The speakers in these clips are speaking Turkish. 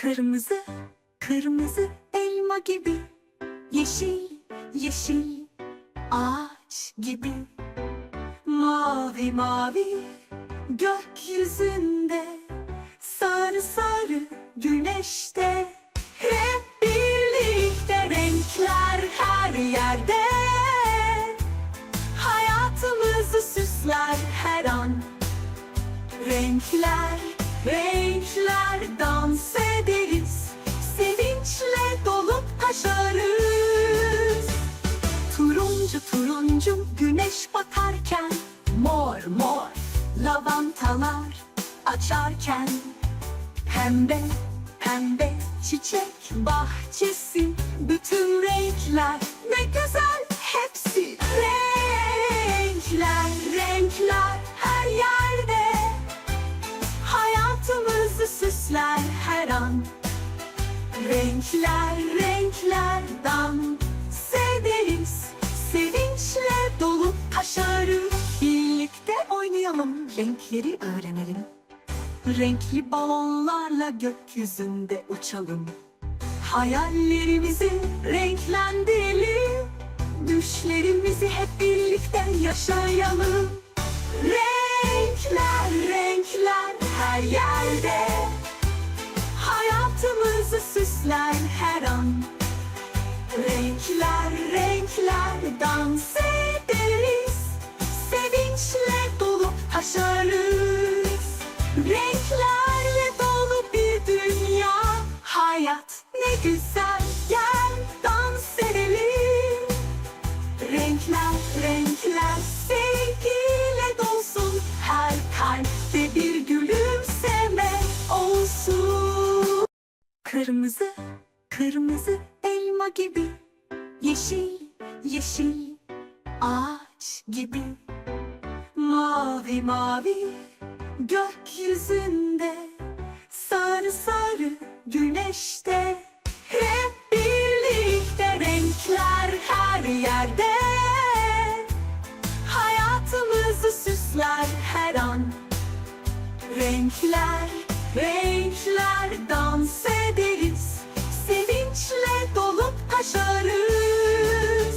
Kırmızı, kırmızı elma gibi. Yeşil, yeşil ağaç gibi. Mavi, mavi gökyüzünde. Sarı, sarı güneşte. Hep birlikte renkler her yerde. Hayatımızı süsler her an. Renkler, renkler dans ederiz Sevinçle dolup taşarız. Turuncu turuncu güneş batarken Mor mor lavantalar açarken Pembe pembe çiçek bahçesi Bütün renkler ne güzel hepsi an Renkler renkler dans ederiz Sevinçle dolup taşarız Birlikte oynayalım. Renkleri öğrenelim. Renkli balonlarla gökyüzünde uçalım. Hayallerimizi renklendirelim. Düşlerimizi hep birlikte yaşayalım. Renkler, renkler her yerde süsler her an. Renkler, renkler dans ederiz. Sevinçle dolup taşarız Kırmızı, kırmızı elma gibi. Yeşil, yeşil ağaç gibi. Mavi, mavi gökyüzünde. Sarı, sarı güneşte. Hep birlikte renkler her yerde. Hayatımızı süsler her an. Renkler, renkler dans ederiz dolup taşarız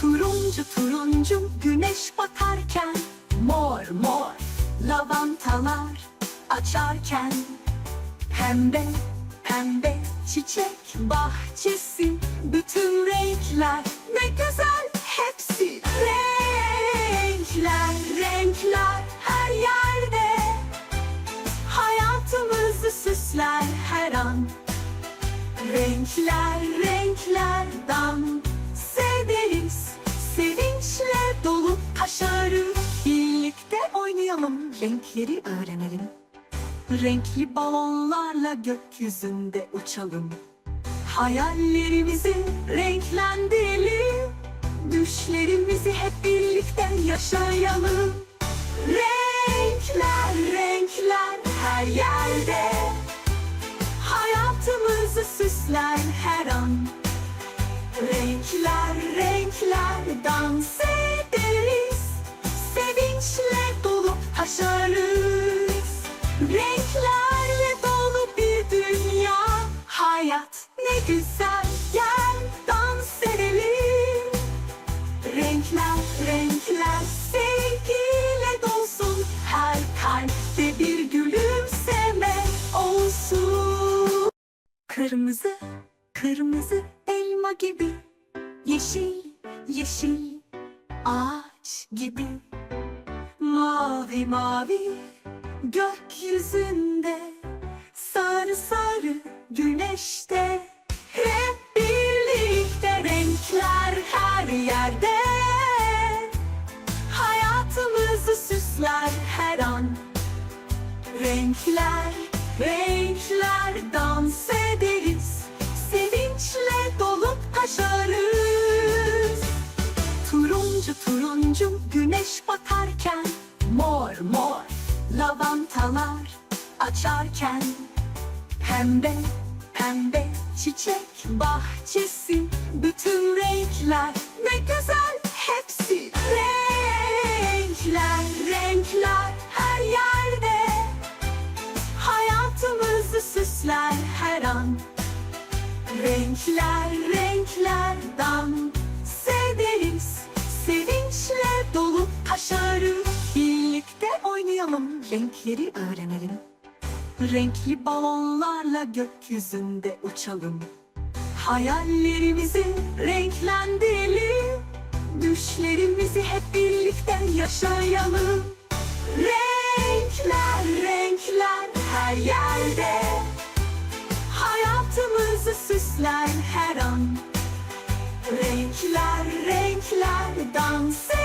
Turuncu turuncu güneş batarken Mor mor lavantalar açarken Pembe pembe çiçek bahçesi Bütün renkler Renkler renkler dans ederiz. Sevinçle dolup taşarız Birlikte oynayalım renkleri öğrenelim. Renkli balonlarla gökyüzünde uçalım. Hayallerimizi renklendirelim. Düşlerimizi hep birlikte yaşayalım. Renkler, renkler her yerde Hayatımızı süsler her an. Renkler, renkler dans ederiz. Sevinçle dolup taşarız Renklerle dolu bir dünya. Hayat ne güzel Kırmızı, kırmızı elma gibi. Yeşil, yeşil ağaç gibi. Mavi, mavi gökyüzünde. Sarı, sarı güneşte. Hep birlikte renkler her yerde. Hayatımızı süsler her an. Renkler, renkler dans ederiz açarken Pembe pembe çiçek bahçesi Bütün renkler ne güzel hepsi Renkler renkler her yerde. Hayatımızı süsler her an. Renkler renkler dans ederiz Sevinçle dolup taşarız. Birlikte oynayalım renkleri öğrenelim Renkli balonlarla gökyüzünde uçalım. Hayallerimizi renklendirelim. Düşlerimizi hep birlikte yaşayalım. Renkler, renkler her yerde. Hayatımızı süsler her an. Renkler, renkler dans